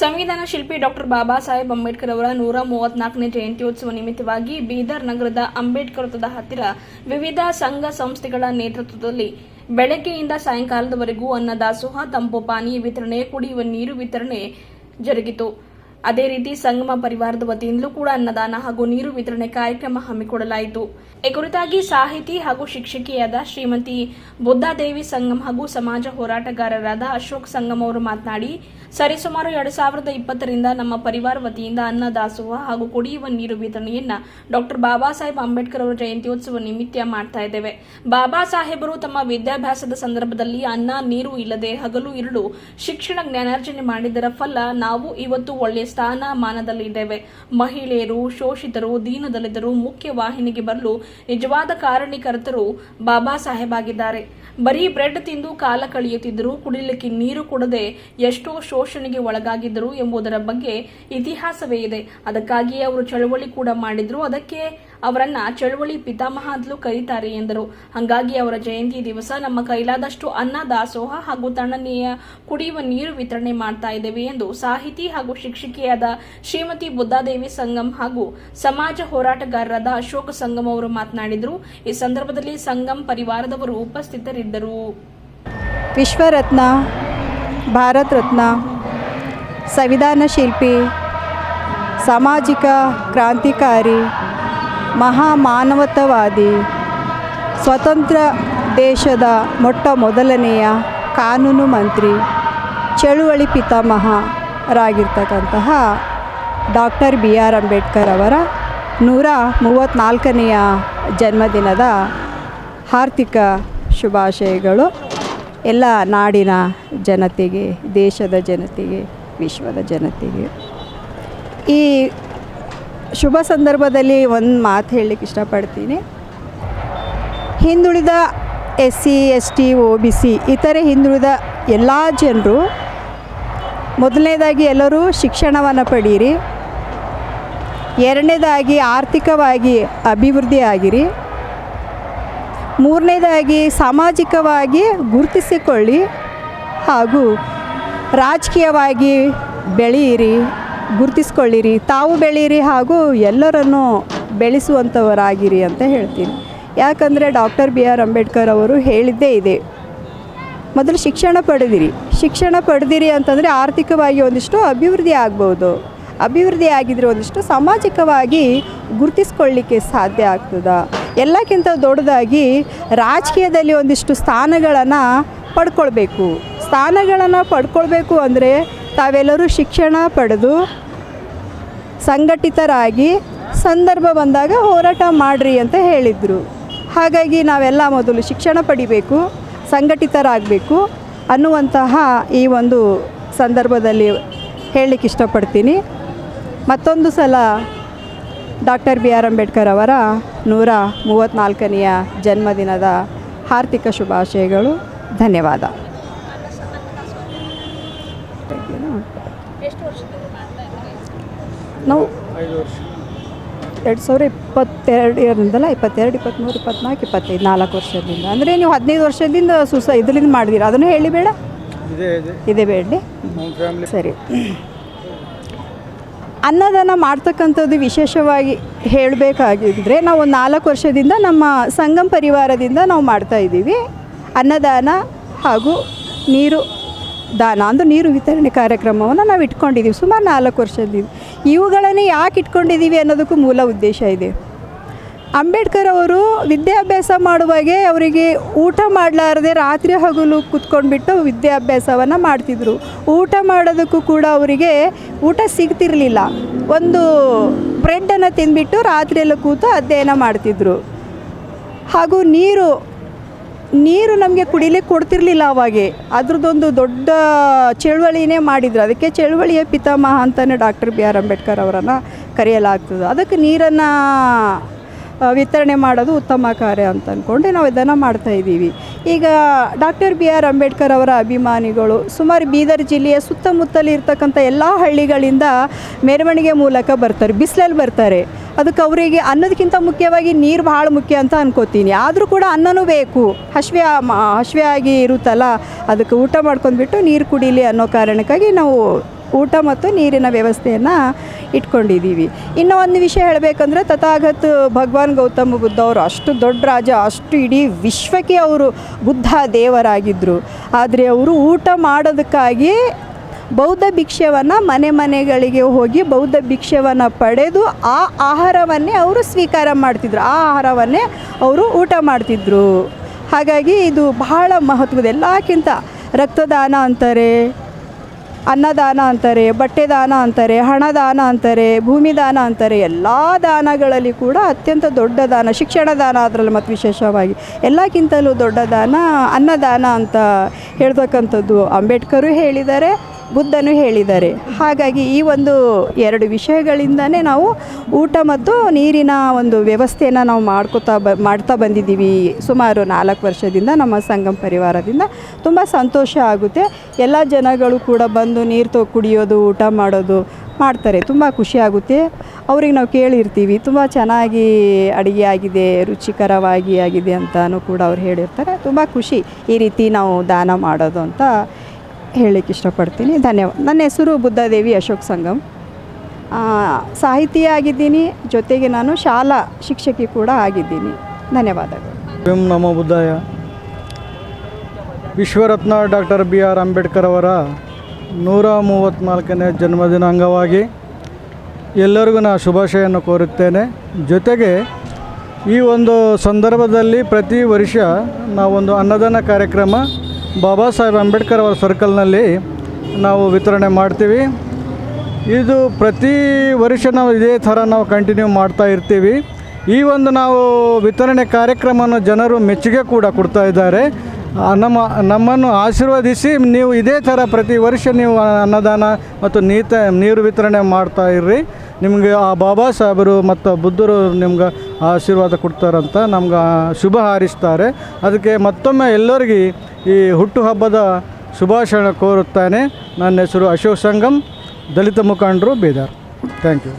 ಸಂವಿಧಾನ ಶಿಲ್ಪಿ ಡಾಕ್ಟರ್ ಬಾಬಾ ಸಾಹೇಬ್ ಅಂಬೇಡ್ಕರ್ ಅವರ ನೂರ ಮೂವತ್ನಾಲ್ಕನೇ ಜಯಂತ್ಯೋತ್ಸವ ನಿಮಿತ್ತವಾಗಿ ಬೀದರ್ ನಗರದ ಅಂಬೇಡ್ಕರ್ ವೃತ್ತದ ಹತ್ತಿರ ವಿವಿಧ ಸಂಘ ಸಂಸ್ಥೆಗಳ ನೇತೃತ್ವದಲ್ಲಿ ಬೆಳಗ್ಗೆಯಿಂದ ಸಾಯಂಕಾಲದವರೆಗೂ ಅನ್ನದಾಸೋಹ, ತಂಪು ಪಾನೀಯ ವಿತರಣೆ, ಕುಡಿಯುವ ನೀರು ವಿತರಣೆ ಜರುಗಿತು. ಅದೇ ರೀತಿ ಸಂಗಮ ಪರಿವಾರದ ವತಿಯಿಂದಲೂ ಕೂಡ ಅನ್ನದಾನ ಹಾಗೂ ನೀರು ವಿತರಣೆ ಕಾರ್ಯಕ್ರಮ ಹಮ್ಮಿಕೊಳ್ಳಲಾಯಿತು ಈ ಕುರಿತಾಗಿ ಸಾಹಿತಿ ಹಾಗೂ ಶಿಕ್ಷಕಿಯಾದ ಶ್ರೀಮತಿ ಬುದ್ಧಾದೇವಿ ಸಂಗಮ್ ಹಾಗೂ ಸಮಾಜ ಹೋರಾಟಗಾರರಾದ ಅಶೋಕ್ ಸಂಗಮ್ ಅವರು ಮಾತನಾಡಿ, ಸರಿಸುಮಾರು ಎರಡು ಸಾವಿರದ ಇಪ್ಪತ್ತರಿಂದ ನಮ್ಮ ಪರಿವಾರ ವತಿಯಿಂದ ಅನ್ನ ದಾಸೋಹ ಹಾಗೂ ಕುಡಿಯುವ ನೀರು ವಿತರಣೆಯನ್ನ ಡಾಕ್ಟರ್ ಬಾಬಾ ಸಾಹೇಬ್ ಅಂಬೇಡ್ಕರ್ ಅವರ ಜಯಂತ್ಯೋತ್ಸವ ನಿಮಿತ್ತ ಮಾಡ್ತಾ ಇದ್ದೇವೆ. ಬಾಬಾ ಸಾಹೇಬರು ತಮ್ಮ ವಿದ್ಯಾಭ್ಯಾಸದ ಸಂದರ್ಭದಲ್ಲಿ ಅನ್ನ, ನೀರು ಇಲ್ಲದೆ ಹಗಲು ಇರುಳು ಶಿಕ್ಷಣ ಜ್ಞಾನಾರ್ಜನೆ ಮಾಡಿದರ ಫಲ ನಾವು ಇವತ್ತು ಒಳ್ಳೆಯ ಸ್ಥಾನ ಮಾನದಲ್ಲಿದ್ದೇವೆ ಮಹಿಳೆಯರು, ಶೋಷಿತರು, ದೀನದಲಿತರು, ಮುಖ್ಯ ವಾಹಿನಿಗೆ ಬರಲು ನಿಜವಾದ ಕಾರಣೀಕರ್ತರು ಬಾಬಾ ಸಾಹೇಬ್ ಆಗಿದ್ದಾರೆ. ಬರೀ ಬ್ರೆಡ್ ತಿಂದು ಕಾಲ ಕಳೆಯುತ್ತಿದ್ದರು ಕುಡಿಲಿಕ್ಕೆ ನೀರು ಕೊಡದೆ ಎಷ್ಟೋ ಶೋಷಣೆಗೆ ಒಳಗಾಗಿದ್ದರು ಎಂಬುದರ ಬಗ್ಗೆ ಇತಿಹಾಸವೇ ಇದೆ. ಅದಕ್ಕಾಗಿಯೇ ಅವರು ಚಳವಳಿ ಕೂಡ ಮಾಡಿದ್ರು. ಅದಕ್ಕೆ ಅವರನ್ನ ಚಳುವಳಿ ಪಿತಾಮಹ ಅಂತಲೂ ಕರೀತಾರೆ ಎಂದರು. ಹಾಗಾಗಿ ಅವರ ಜಯಂತಿ ದಿವಸ ನಮ್ಮ ಕೈಲಾದಷ್ಟು ಅನ್ನ, ದಾಸೋಹ ಹಾಗೂ ತಣ್ಣನೆಯ ಕುಡಿಯುವ ನೀರು ವಿತರಣೆ ಮಾಡ್ತಾ ಇದ್ದೇವೆ ಎಂದು ಸಾಹಿತಿ ಹಾಗೂ ಶಿಕ್ಷಕಿಯಾದ ಶ್ರೀಮತಿ ಬುದ್ಧಾದೇವಿ ಸಂಗಮ್ ಹಾಗೂ ಸಮಾಜ ಹೋರಾಟಗಾರರಾದ ಅಶೋಕ್ ಸಂಗಮ್ ಅವರು ಮಾತನಾಡಿದರು. ಈ ಸಂದರ್ಭದಲ್ಲಿ ಸಂಗಮ್ ಪರಿವಾರದವರು ಉಪಸ್ಥಿತರಿದ್ದರು. ವಿಶ್ವರತ್ನ ಭಾರತ ರತ್ನ ಸಂವಿಧಾನ ಶಿಲ್ಪಿ, ಸಾಮಾಜಿಕ ಕ್ರಾಂತಿಕಾರಿ ಮಹಾಮಾನವತವಾದಿ ಸ್ವತಂತ್ರ ದೇಶದ ಮೊಟ್ಟ ಮೊದಲನೆಯ ಕಾನೂನು ಮಂತ್ರಿ ಚಳುವಳಿ ಪಿತಾಮಹರಾಗಿರ್ತಕ್ಕಂತಹ ಡಾಕ್ಟರ್ ಬಿ ಆರ್ ಅಂಬೇಡ್ಕರ್ ಅವರ ನೂರ ಮೂವತ್ತ್ನಾಲ್ಕನೆಯ ಜನ್ಮದಿನದ ಆರ್ಥಿಕ ಶುಭಾಶಯಗಳು. ಎಲ್ಲ ನಾಡಿನ ಜನತೆಗೆ, ದೇಶದ ಜನತೆಗೆ, ವಿಶ್ವದ ಜನತೆಗೆ. ಈ ಶುಭ ಸಂದರ್ಭದಲ್ಲಿ ಒಂದು ಮಾತು ಹೇಳಲಿಕ್ಕೆ ಇಷ್ಟಪಡ್ತೀನಿ. ಹಿಂದುಳಿದ S C S T O B C ಇತರೆ ಹಿಂದುಳಿದ ಎಲ್ಲ ಜನರು ಮೊದಲನೇದಾಗಿ ಎಲ್ಲರೂ ಶಿಕ್ಷಣವನ್ನು ಪಡೀರಿ. ಎರಡನೇದಾಗಿ ಆರ್ಥಿಕವಾಗಿ ಅಭಿವೃದ್ಧಿ ಆಗಿರಿ. ಮೂರನೇದಾಗಿ ಸಾಮಾಜಿಕವಾಗಿ ಗುರುತಿಸಿಕೊಳ್ಳಿ ಹಾಗೂ ರಾಜಕೀಯವಾಗಿ ಬೆಳೆಯಿರಿ. ಗುರುತಿಸ್ಕೊಳ್ಳಿರಿ. ತಾವು ಬೆಳೀರಿ ಹಾಗೂ ಎಲ್ಲರನ್ನು ಬೆಳೆಸುವಂಥವರಾಗಿರಿ ಅಂತ ಹೇಳ್ತೀನಿ. ಯಾಕಂದರೆ ಡಾಕ್ಟರ್ ಬಿ ಆರ್ ಅಂಬೇಡ್ಕರ್ ಅವರು ಹೇಳಿದ್ದೇ ಇದೆ. ಮೊದಲು ಶಿಕ್ಷಣ ಪಡೆದಿರಿ. ಶಿಕ್ಷಣ ಪಡೆದಿರಿ ಅಂತಂದರೆ ಆರ್ಥಿಕವಾಗಿ ಒಂದಿಷ್ಟು ಅಭಿವೃದ್ಧಿ ಆಗ್ಬೋದು. ಅಭಿವೃದ್ಧಿ ಆಗಿದ್ರೆ ಒಂದಿಷ್ಟು ಸಾಮಾಜಿಕವಾಗಿ ಗುರುತಿಸ್ಕೊಳ್ಳಿಕ್ಕೆ ಸಾಧ್ಯ ಆಗ್ತದೆ. ಎಲ್ಲಕ್ಕಿಂತ ದೊಡ್ಡದಾಗಿ ರಾಜಕೀಯದಲ್ಲಿ ಒಂದಿಷ್ಟು ಸ್ಥಾನಗಳನ್ನು ಪಡ್ಕೊಳ್ಬೇಕು. ಸ್ಥಾನಗಳನ್ನು ಪಡ್ಕೊಳ್ಬೇಕು ಅಂದರೆ ತಾವೆಲ್ಲರೂ ಶಿಕ್ಷಣ ಪಡೆದು ಸಂಘಟಿತರಾಗಿ ಸಂದರ್ಭ ಬಂದಾಗ ಹೋರಾಟ ಮಾಡಿರಿ ಅಂತ ಹೇಳಿದರು. ಹಾಗಾಗಿ ನಾವೆಲ್ಲ ಮೊದಲು ಶಿಕ್ಷಣ ಪಡಿಬೇಕು, ಸಂಘಟಿತರಾಗಬೇಕು ಅನ್ನುವಂತಹ ಈ ಒಂದು ಸಂದರ್ಭದಲ್ಲಿ ಹೇಳಲಿಕ್ಕೆ ಇಷ್ಟಪಡ್ತೀನಿ. ಮತ್ತೊಂದು ಸಲ ಡಾಕ್ಟರ್ ಬಿ ಆರ್ ಅಂಬೇಡ್ಕರ್ ಅವರ ನೂರ ಮೂವತ್ತ್ನಾಲ್ಕನೆಯ ಜನ್ಮದಿನದ ಹಾರ್ದಿಕ ಶುಭಾಶಯಗಳು. ಧನ್ಯವಾದ. ನಾವು ಎರಡು ಸಾವಿರ ಇಪ್ಪತ್ತೆರಡು ಇಪ್ಪತ್ತೆರಡರಿಂದಲ್ಲ ಇಪ್ಪತ್ತೆರಡು ಇಪ್ಪತ್ತ್ಮೂರು ಇಪ್ಪತ್ನಾಲ್ಕು ಇಪ್ಪತ್ತೈದು ನಾಲ್ಕು ವರ್ಷದಿಂದ. ಅಂದರೆ ನೀವು ಹದಿನೈದು ವರ್ಷದಿಂದ ಸುಸ ಇದರಿಂದ ಮಾಡಿದಿರ ಅದನ್ನು ಹೇಳಿ ಬೇಡ. ಇದೆ ಬೇಡಿ ಇದೆ ಬೇಡಲಿ ನಮ್ಮ ಫ್ಯಾಮಿಲಿ ಸರಿ. ಅನ್ನದಾನ ಮಾಡ್ತಕ್ಕಂಥದ್ದು ವಿಶೇಷವಾಗಿ ಹೇಳಬೇಕಾಗಿದ್ದರೆ ನಾವು ಒಂದು ನಾಲ್ಕು ವರ್ಷದಿಂದ ನಮ್ಮ ಸಂಗಮ್ ಪರಿವಾರದಿಂದ ನಾವು ಮಾಡ್ತಾ ಇದ್ದೀವಿ. ಅನ್ನದಾನ ಹಾಗೂ ನೀರು ದಾನ ನೀರು ವಿತರಣೆ ಕಾರ್ಯಕ್ರಮವನ್ನು ನಾವು ಇಟ್ಕೊಂಡಿದ್ದೀವಿ. ಸುಮಾರು ನಾಲ್ಕು ವರ್ಷದಿಂದ ಇವುಗಳನ್ನೇ ಯಾಕೆ ಇಟ್ಕೊಂಡಿದ್ದೀವಿ ಅನ್ನೋದಕ್ಕೂ ಮೂಲ ಉದ್ದೇಶ ಇದೆ. ಅಂಬೇಡ್ಕರ್ ಅವರು ವಿದ್ಯಾಭ್ಯಾಸ ಮಾಡುವಾಗೆ ಅವರಿಗೆ ಊಟ ಮಾಡಲಾರದೆ ರಾತ್ರಿ ಹಗಲು ಕೂತ್ಕೊಂಡ್ಬಿಟ್ಟು ವಿದ್ಯಾಭ್ಯಾಸವನ್ನು ಮಾಡ್ತಿದ್ರು. ಊಟ ಮಾಡೋದಕ್ಕೂ ಕೂಡ ಅವರಿಗೆ ಊಟ ಸಿಗ್ತಿರಲಿಲ್ಲ. ಒಂದು ಬ್ರೆಡ್ಡನ್ನು ತಿಂದ್ಬಿಟ್ಟು ರಾತ್ರಿಯೆಲ್ಲ ಕೂತು ಅಧ್ಯಯನ ಮಾಡ್ತಿದ್ರು. ಹಾಗೂ ನೀರು ನೀರು ನಮಗೆ ಕುಡಿಲಿಕ್ಕೆ ಕೊಡ್ತಿರ್ಲಿಲ್ಲ ಅವಾಗೆ. ಅದ್ರದ್ದೊಂದು ದೊಡ್ಡ ಚಳುವಳಿನೇ ಮಾಡಿದ್ರು. ಅದಕ್ಕೆ ಚಳುವಳಿಯ ಪಿತಾಮಹ ಅಂತಲೇ ಡಾಕ್ಟರ್ ಬಿ ಆರ್ ಅಂಬೇಡ್ಕರ್ ಅವರನ್ನು ಕರೆಯಲಾಗ್ತದೆ. ಅದಕ್ಕೆ ನೀರನ್ನು ವಿತರಣೆ ಮಾಡೋದು ಉತ್ತಮ ಕಾರ್ಯ ಅಂತ ಅಂದ್ಕೊಂಡು ನಾವು ಇದನ್ನು ಮಾಡ್ತಾ ಇದ್ದೀವಿ. ಈಗ ಡಾಕ್ಟರ್ ಬಿ ಆರ್ ಅಂಬೇಡ್ಕರ್ ಅವರ ಅಭಿಮಾನಿಗಳು ಸುಮಾರು ಬೀದರ್ ಜಿಲ್ಲೆಯ ಸುತ್ತಮುತ್ತಲಿರ್ತಕ್ಕಂಥ ಎಲ್ಲ ಹಳ್ಳಿಗಳಿಂದ ಮೆರವಣಿಗೆ ಮೂಲಕ ಬರ್ತಾರೆ, ಬಿಸಿಲಲ್ಲಿ ಬರ್ತಾರೆ. ಅದಕ್ಕೆ ಅವರಿಗೆ ಅನ್ನೋದಕ್ಕಿಂತ ಮುಖ್ಯವಾಗಿ ನೀರು ಭಾಳ ಮುಖ್ಯ ಅಂತ ಅನ್ಕೋತೀನಿ. ಆದರೂ ಕೂಡ ಅನ್ನನೂ ಬೇಕು. ಹಸಿವೆ ಹಸಿವೆ ಆಗಿ ಇರುತ್ತಲ್ಲ, ಅದಕ್ಕೆ ಊಟ ಮಾಡ್ಕೊಂಡ್ಬಿಟ್ಟು ನೀರು ಕುಡೀಲಿ ಅನ್ನೋ ಕಾರಣಕ್ಕಾಗಿ ನಾವು ಊಟ ಮತ್ತು ನೀರಿನ ವ್ಯವಸ್ಥೆಯನ್ನು ಇಟ್ಕೊಂಡಿದ್ದೀವಿ. ಇನ್ನೂ ಒಂದು ವಿಷಯ ಹೇಳಬೇಕಂದ್ರೆ ತಥಾಗತ್ ಭಗವಾನ್ ಗೌತಮ ಬುದ್ಧ ಅವರು ಅಷ್ಟು ದೊಡ್ಡ ರಾಜ, ಅಷ್ಟು ಇಡೀ ವಿಶ್ವಕ್ಕೆ ಅವರು ಬುದ್ಧ ದೇವರಾಗಿದ್ದರು ಆದರೆ ಅವರು ಊಟ ಮಾಡೋದಕ್ಕಾಗಿ ಬೌದ್ಧ ಭಿಕ್ಷೆಯನ್ನು ಮನೆ ಮನೆಗಳಿಗೆ ಹೋಗಿ ಬೌದ್ಧ ಭಿಕ್ಷೆಯನ್ನು ಪಡೆದು ಆ ಆಹಾರವನ್ನೇ ಅವರು ಸ್ವೀಕಾರ ಮಾಡ್ತಿದ್ರು. ಆ ಆಹಾರವನ್ನೇ ಅವರು ಊಟ ಮಾಡ್ತಿದ್ರು. ಹಾಗಾಗಿ ಇದು ಬಹಳ ಮಹತ್ವದ, ಎಲ್ಲಕ್ಕಿಂತ ರಕ್ತದಾನ ಅಂತಾರೆ, ಅನ್ನದಾನ ಅಂತಾರೆ ಬಟ್ಟೆ ದಾನ ಅಂತಾರೆ, ಹಣದಾನ ಅಂತಾರೆ ಭೂಮಿ ದಾನ ಅಂತಾರೆ, ಎಲ್ಲ ದಾನಗಳಲ್ಲಿ ಕೂಡ ಅತ್ಯಂತ ದೊಡ್ಡ ದಾನ, ಶಿಕ್ಷಣ ದಾನ ಅದರಲ್ಲಿ ಮತ್ತು ವಿಶೇಷವಾಗಿ ಎಲ್ಲಕ್ಕಿಂತಲೂ ದೊಡ್ಡ ದಾನ ಅನ್ನದಾನ ಅಂತ ಹೇಳ್ತಕ್ಕಂಥದ್ದು ಅಂಬೇಡ್ಕರು ಹೇಳಿದ್ದಾರೆ. ಬುದ್ಧನು ಹೇಳಿದ್ದಾರೆ ಹಾಗಾಗಿ ಈ ಒಂದು ಎರಡು ವಿಷಯಗಳಿಂದನೇ ನಾವು ಊಟ ಮತ್ತು ನೀರಿನ ಒಂದು ವ್ಯವಸ್ಥೆಯನ್ನು ನಾವು ಮಾಡ್ಕೋತಾ ಬ, ಮಾಡ್ತಾ ಬಂದಿದ್ದೀವಿ. ಸುಮಾರು ನಾಲ್ಕು ವರ್ಷದಿಂದ ನಮ್ಮ ಸಂಗಮ್ ಪರಿವಾರದಿಂದ ತುಂಬ ಸಂತೋಷ ಆಗುತ್ತೆ. ಎಲ್ಲ ಜನಗಳು ಕೂಡ ಬಂದು ನೀರು ತೊ, ಕುಡಿಯೋದು, ಊಟ ಮಾಡೋದು ಮಾಡ್ತಾರೆ. ತುಂಬ ಖುಷಿ ಆಗುತ್ತೆ. ಅವ್ರಿಗೆ ನಾವು ಕೇಳಿರ್ತೀವಿ. ತುಂಬ ಚೆನ್ನಾಗಿ ಅಡುಗೆ ಆಗಿದೆ, ರುಚಿಕರವಾಗಿ ಆಗಿದೆ ಅಂತಲೂ ಕೂಡ ಅವ್ರು ಹೇಳಿರ್ತಾರೆ. ತುಂಬ ಖುಷಿ ಈ ರೀತಿ ನಾವು ದಾನ ಮಾಡೋದು ಅಂತ ಹೇಳಲಿಕ್ಕೆ ಇಷ್ಟಪಡ್ತೀನಿ. ಧನ್ಯವಾದ ನನ್ನ ಹೆಸರು ಬುದ್ಧದೇವಿ ಅಶೋಕ್ ಸಂಗಮ್. ಸಾಹಿತಿಯಾಗಿದ್ದೀನಿ ಜೊತೆಗೆ ನಾನು ಶಾಲಾ ಶಿಕ್ಷಕಿ ಕೂಡ ಆಗಿದ್ದೀನಿ. ಧನ್ಯವಾದಗಳು. ಎಂ ನಮೋ ಬುದ್ಧಾಯ. ವಿಶ್ವರತ್ನ ಡಾಕ್ಟರ್ ಬಿ ಆರ್ ಅಂಬೇಡ್ಕರ್ ಅವರ ನೂರ ಮೂವತ್ತ್ನಾಲ್ಕನೇ ಜನ್ಮದಿನ ಅಂಗವಾಗಿ ಎಲ್ಲರಿಗೂ ನಾನು ಶುಭಾಶಯನ್ನು ಕೋರುತ್ತೇನೆ. ಜೊತೆಗೆ ಈ ಒಂದು ಸಂದರ್ಭದಲ್ಲಿ ಪ್ರತಿ ವರ್ಷ ನಾವೊಂದು ಅನ್ನದಾನ ಕಾರ್ಯಕ್ರಮ ಬಾಬಾ ಸಾಹೇಬ್ ಅಂಬೇಡ್ಕರ್ ಅವರ ಸರ್ಕಲ್ನಲ್ಲಿ ನಾವು ವಿತರಣೆ ಮಾಡ್ತೀವಿ. ಇದು ಪ್ರತಿ ವರ್ಷ ನಾವು ಇದೇ ಥರ ನಾವು ಕಂಟಿನ್ಯೂ ಮಾಡ್ತಾ ಇರ್ತೀವಿ. ಈ ಒಂದು ನಾವು ವಿತರಣೆ ಕಾರ್ಯಕ್ರಮವನ್ನು ಜನರು ಮೆಚ್ಚುಗೆ ಕೂಡ ಕೊಡ್ತಾ ಇದ್ದಾರೆ. ನಮ್ಮ, ನಮ್ಮನ್ನು ಆಶೀರ್ವದಿಸಿ ನೀವು ಇದೇ ಥರ ಪ್ರತಿ ವರ್ಷ ನೀವು ಅನ್ನದಾನ ಮತ್ತು ನೀತ, ನೀರು ವಿತರಣೆ ಮಾಡ್ತಾ ಇರ್ರಿ. ನಿಮಗೆ ಆ ಬಾಬಾ ಸಾಹೇಬರು ಮತ್ತು ಬುದ್ಧರು ನಿಮ್ಗೆ ಆಶೀರ್ವಾದ ಕೊಡ್ತಾರಂತ ನಮ್ಗೆ ಶುಭ ಹಾರಿಸ್ತಾರೆ. ಅದಕ್ಕೆ ಮತ್ತೊಮ್ಮೆ ಎಲ್ಲರಿಗೆ ಈ ಹುಟ್ಟುಹಬ್ಬದ ಶುಭಾಶಯ ಕೋರುತ್ತಾನೆ. ನನ್ನ ಹೆಸರು ಅಶೋಕ್ ಸಂಗಮ್ ದಲಿತ ಮುಖಂಡರು ಬೀದರ್. Thank you